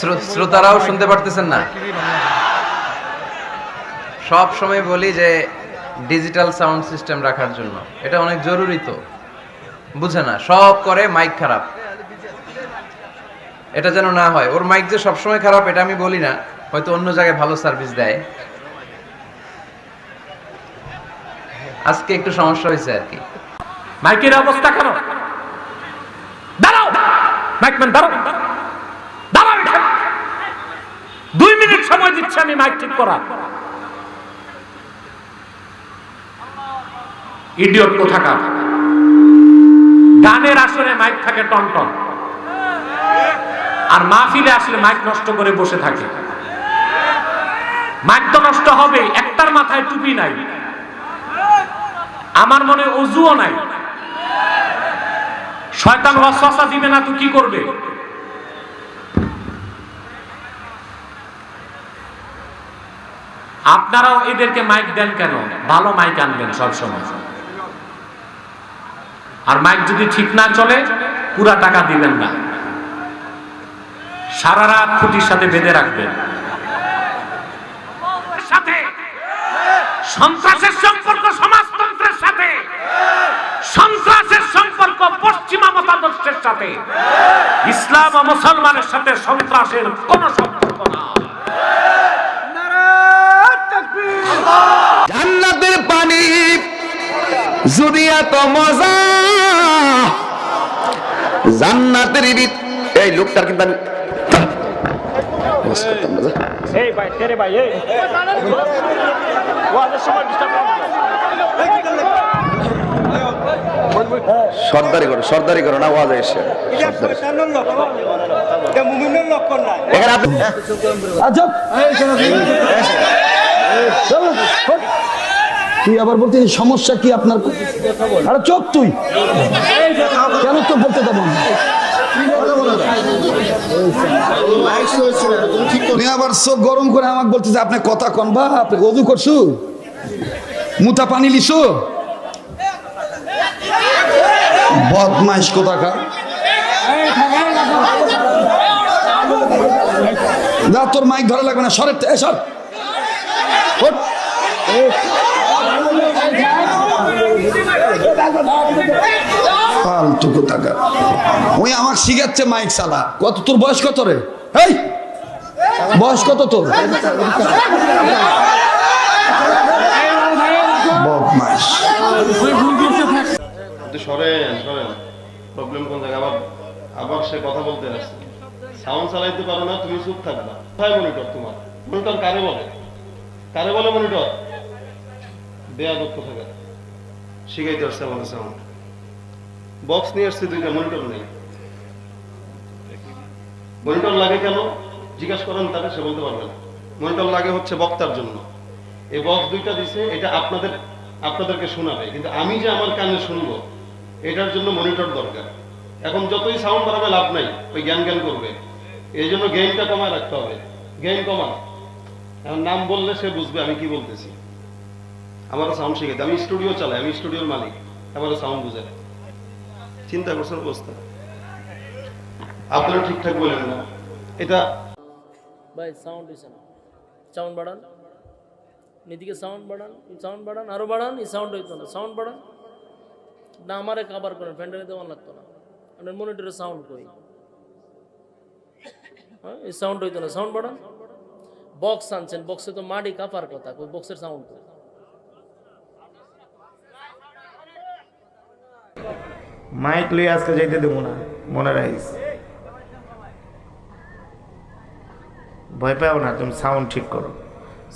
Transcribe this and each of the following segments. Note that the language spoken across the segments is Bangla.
শ্রো- শ্রোতারাও শুনতে পারতেছেন না। সব সময় বলি যে ডিজিটাল সাউন্ড সিস্টেম রাখার জন্য। এটা অনেক জরুরি তো। বুঝে না, সব করে মাইক খারাপ। এটা যেন না হয়। ওর মাইক যে সবসময় খারাপ, এটা আমি বলি না। হয়তো অন্য জায়গায় ভালো সার্ভিস দেয়। আজকে একটু সমস্যা হয়েছে আর কি। মাইকের অবস্থা কেন? দাঁড়াও! মাইকম্যান দাঁড়াও। দুই মিনিট সময় দিচ্ছি আমি মাইক ঠিক করা। ইডিয়ট কোথাকার? গানের আসরে মাইক থাকে টন টন। আর মাহফিলে আসলে মাইক নষ্ট করে বসে থাকে। মাইক তো নষ্ট হবে একটার মাথায় টুপি নাই। আমার মনে অজুও নাই। শয়তান ওয়াসওয়াসা দিবে না তো কি করবে? আপনারাও এদেরকে মাইক দেন কেন? ভালো মাইক আনবেন সব সময় আর মাইক যদি ঠিক না চলে, পুরা টাকা দিবেন না। সারা রাত খুঁটির সাথে বেঁধে রাখবেন। সাথে। সন্ত্রাসের সম্পর্ক সমাজতন্ত্রের সাথে। সন্ত্রাসের সম্পর্ক পশ্চিমা মতাদর্শের সাথে। ইসলাম ও মুসলমানের সাথে সন্ত্রাসের কোন সম্পর্ক না জান্নাতের পানি যদি এত মজা জান্নাতের ভিত- এই লোকটার কিন্তু আমি সর্দারি করো সর্দারি করো না ওয়াজ এসে আপনি তুই আবার বলতে সমস্যা কি আপনার? আরে চোখ তুই। কেন তো বলতে দেবো না? আবার চোখ গরম করে আমাকে কথা কন বা আপনি পানি লিছু? বদমাইশ তোর মাইক ধরা লাগবে না। সরের সর। কোথাকার ওই আমাকে শিখাচ্ছে মাইক চালা। কত, তোর বয়স কত রে? এই! বয়স কত তোর? প্রবলেম আবার আবার সে কথা বলতে সাউন্ড চালাইতে পারো না, তুমি মনিটর তোমার? মনিটর কারে বলে? কারে বলে মনিটর শিখাইতে আসছে আমাদের সাউন্ড বক্স নিয়ে আসছে দুইটা মনিটর নেই মনিটর লাগে কেন? জিজ্ঞাসা করেন তাকে সে বলতে পারবে না। মনিটর লাগে হচ্ছে বক্তার জন্য। এই বক্স দুইটা দিছে, এটা আপনাদের, আপনাদেরকে শোনাবে। কিন্তু আমি যে আমার কানে শুনব, এটার জন্য মনিটর দরকার। এখন যতই সাউন্ড বাড়াবে, লাভ নাই। ওই জ্ঞান জ্ঞান করবে। এই জন্য গেইনটা কমায় রাখতে হবে। গেইন কমান। এখন নাম বললে সে বুঝবে আমি কি বলতেছি। আমারও সাউন্ড শিখেতে আমি স্টুডিও চালাই, আমি স্টুডিওর মালিক। আমারও সাউন্ড বুঝে। চিন্তা করছেন অবস্থা। আপনারা ঠিকঠাক বলেন না। এটা ভাই সাউন্ড হয়েছে না সাউন্ড বাড়ান। নিদিকে সাউন্ড বাড়ান। সাউন্ড বাড়ান, আরও বাড়ান, এই সাউন্ড হইতো না। সাউন্ড বাড়ান। না, আমারে কাবার করেন। ফ্যান্ডারে দেওয়ান লাগতো না। আপনার মনিটরে সাউন্ড কই হ্যাঁ এই সাউন্ড হইতো না। সাউন্ড বাড়ান। বক্স আনছেন। বক্সে তো মাটি কাপার কথা। কই বক্সের সাউন্ড কই মাইক লই আজকে যাইতে দেবো না, মনে রাখিস। ভয় পাও না, তুমি সাউন্ড ঠিক করো।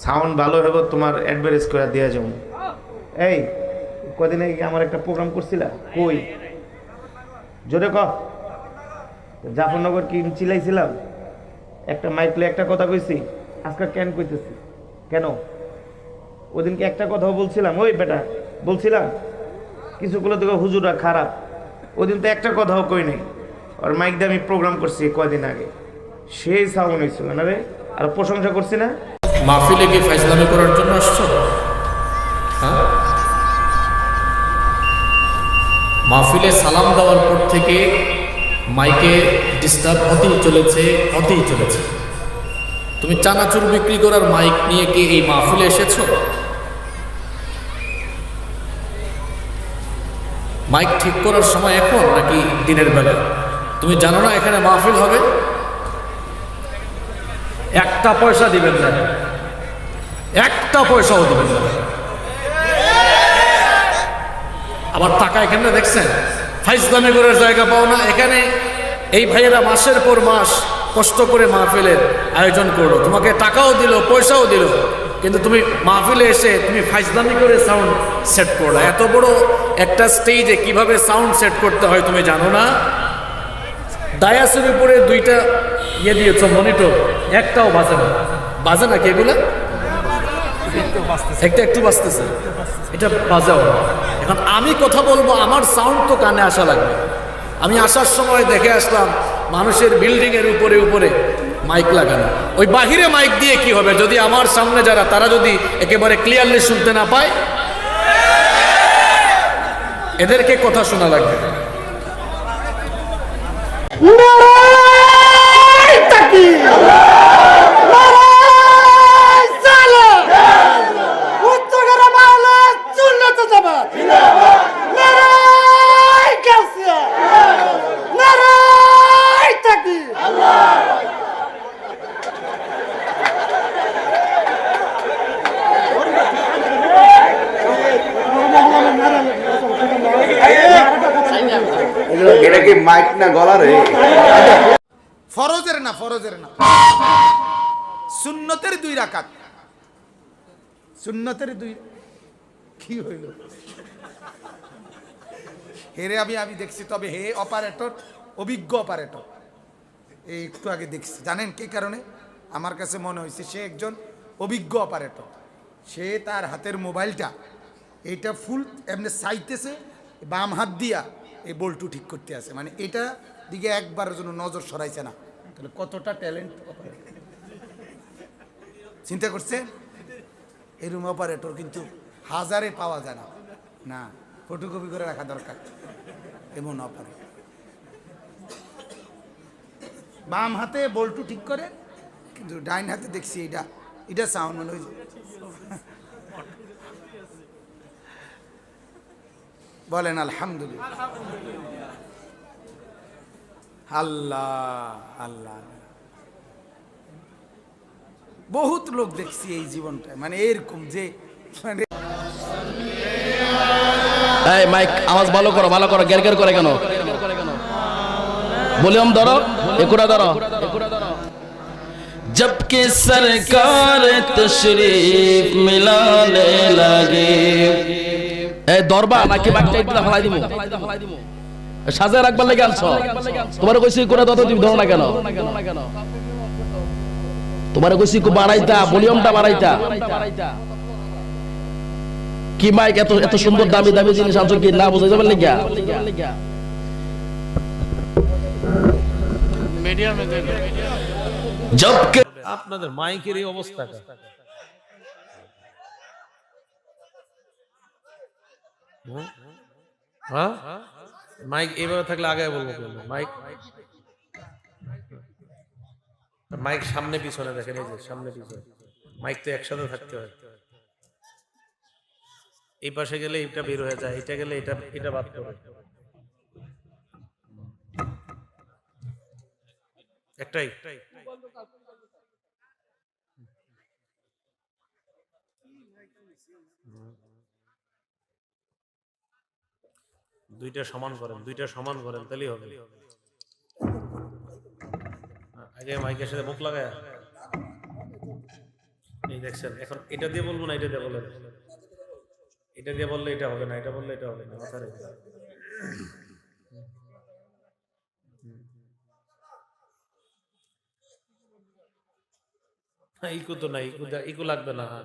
সাউন্ড ভালো হবে তোমার অ্যাডভারেজ করে দেওয়া যাব এই, কদিন আগে আমার একটা প্রোগ্রাম করছিলা? কই? জোরে ক। জাফরনগর কি চিলাইছিলাম? একটা মাইক লই একটা কথা কইছি, আজকে কেন কইতেছি? কেন? ওদিনকে একটা কথাও বলছিলাম, ওই বেটা, বলছিলাম কিছুগুলো দেখো হুজুরা খারাপ। ওদিন তো একটা কথাও কই নাই। আর মাইক দিয়ে আমি প্রোগ্রাম করছি কয়দিন আগে। সেই সাউন্ড হয়েছিল না রে? আর প্রশংসা করছি না? মাহফিলে কি ফাইজলামি করার জন্য আসছো? হ্যাঁ? মাহফিলে সালাম দেওয়ার পর থেকে মাইকে ডিস্টার্ব হতেই চলেছে হতেই চলেছে। তুমি চানাচুর বিক্রি করার মাইক নিয়ে কি এই মাহফিলে এসেছ? মাইক ঠিক করার সময় এখন নাকি দিনের বেলা? তুমি জানো না এখানে মাহফিল হবে? একটা পয়সা দিবেন না। একটা পয়সাও দিবেন না। আবার টাকা এখানে দেখছেন? ফাইজলামে করার জায়গা পাও না। এখানে এই ভাইয়েরা মাসের পর মাস কষ্ট করে মাহফিলের আয়োজন করল। তোমাকে টাকাও দিল পয়সাও দিল। কিন্তু তুমি মাহফিলে এসে তুমি ফাইজলামি করে সাউন্ড সেট করল এত বড় একটা স্টেজে কীভাবে সাউন্ড সেট করতে হয় তুমি জানো না? ডায়াসের উপরে দুইটা ইয়ে দিয়েছ মনিটর একটাও বাজে না। বাজে নাকি এগুলা? একটা একটু বাজতেছে। এটা বাজাও। এখন আমি কথা বলব, আমার সাউন্ড তো কানে আসা লাগবে। আমি আসার সময় দেখে আসলাম, মানুষের বিল্ডিংয়ের উপরে উপরে। মাইক লাগানো। ওই বাহিরে মাইক দিয়ে কি হবে? যদি আমার সামনে যারা, তারা যদি একেবারে ক্লিয়ারলি শুনতে না পায়? এদেরকে কথা শোনা লাগবে। মাইক না গলা রে। ফরজের না ফরজের না। সুন্নতের দুই রাকাত। সুন্নতের দুই কি হইল? হেরে আমি আমি দেখছি, তবে হে অপারেটর অভিজ্ঞ অপারেটর এই একটু আগে দেখছি। জানেন কি কারণে? আমার কাছে মনে হয়েছে সে একজন অভিজ্ঞ অপারেটর সে তার হাতের মোবাইলটা এইটা ফুল এমনি চাইতেছে, বাম হাত দিয়া এই বল্টু ঠিক করতে আছে। মানে এটা দিকে একবারের জন্য নজর সরাইছে না। তাহলে কতটা ট্যালেন্ট চিন্তা করছে? এরম অপারেটর কিন্তু হাজারে পাওয়া যায় না। না ফটোকপি করে রাখা দরকার। এমন অপারেটর বাম হাতে বল্টু ঠিক করে, কিন্তু ডাইন হাতে দেখছি এটা। এটা সাউন্ড মনে হয়েছে বলেন আলহামদুলিল্লাহ আল্লাহ আল্লাহ বহুত লোক দেখছি এই জীবনটায় মানে এরকম যে মানে এই মাইক আওয়াজ ভালো করো ভালো করো গ্যার গ্যার করে কেন ভলিউম ধরো একুড়া ধরো जबकि सरकार तशरीफ मिलाने लगे এই দরবা নাকি ফলাই দিমু? সাজায় রাখবার লেগে আনছো? তোমার কইছি কোনা তত তুমি ধরো না কেন? তোমার কইছি কো বাড়াইতা ভলিউমটা বাড়াইতা। কি মাইক এত এত সুন্দর দামি দামি জিনিস আনছো কি না বুঝাই যাবেন লেগা জবকে আপনাদের মাইকের এই অবস্থাটা হ্যাঁ? মাইক এইভাবে থাকলে আগে বলব? মাইক? মাইক সামনে পিছনে দেখেন, এই যে সামনে পিছনে। মাইক তো একসাথে থাকতে হয়। এই পাশে গেলে এটা বের হয়ে যায় এটা গেলে এটা এটা বাদ করে একটাই। দুইটা সমান করেন, দুইটা সমান করেন, তাহলেই হবে। আগে মাইকের সাথে মুখ লাগায়। এই দেখছেন, এখন এটা দিয়ে বলব না, এটা দিয়ে বলেন এটা দিয়ে বললে এটা হবে না, এটা বললে এটা হবে না মাথা ইকু তো নাই ইকু ইকু লাগবে না হ্যাঁ।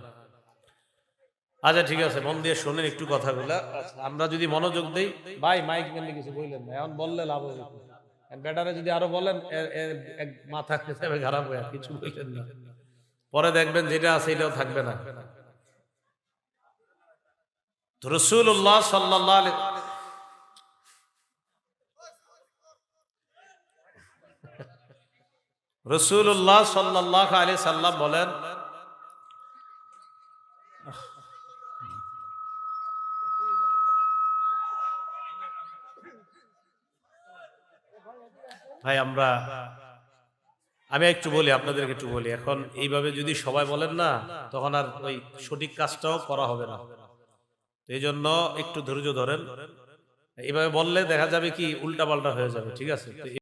আচ্ছা ঠিক আছে মন দিয়ে শোনেন একটু কথাগুলো। আমরা যদি মনোযোগ দেই ভাই মাইক মেনলি কিছু বললেন না। এখন বললে লাভ হবে ব্যাটারে যদি আরও বলেন মাথা হিসেবে খারাপ হয়ে কিছু বললেন না। পরে দেখবেন যেটা আছে এটাও থাকবে না। রসুল্লাহ সাল্লাহ রসুল্লাহ সাল্লাহ আলি সাল্লাম বলেন ভাই, আমরা আমি একটু বলি, আপনাদেরকে একটু বলি। এখন এইভাবে যদি সবাই বলেন না, তখন আর ওই সঠিক কাজটাও করা হবে না। এই জন্য একটু ধৈর্য ধরেন। এইভাবে বললে দেখা যাবে কি উল্টা পাল্টা হয়ে যাবে, ঠিক আছে?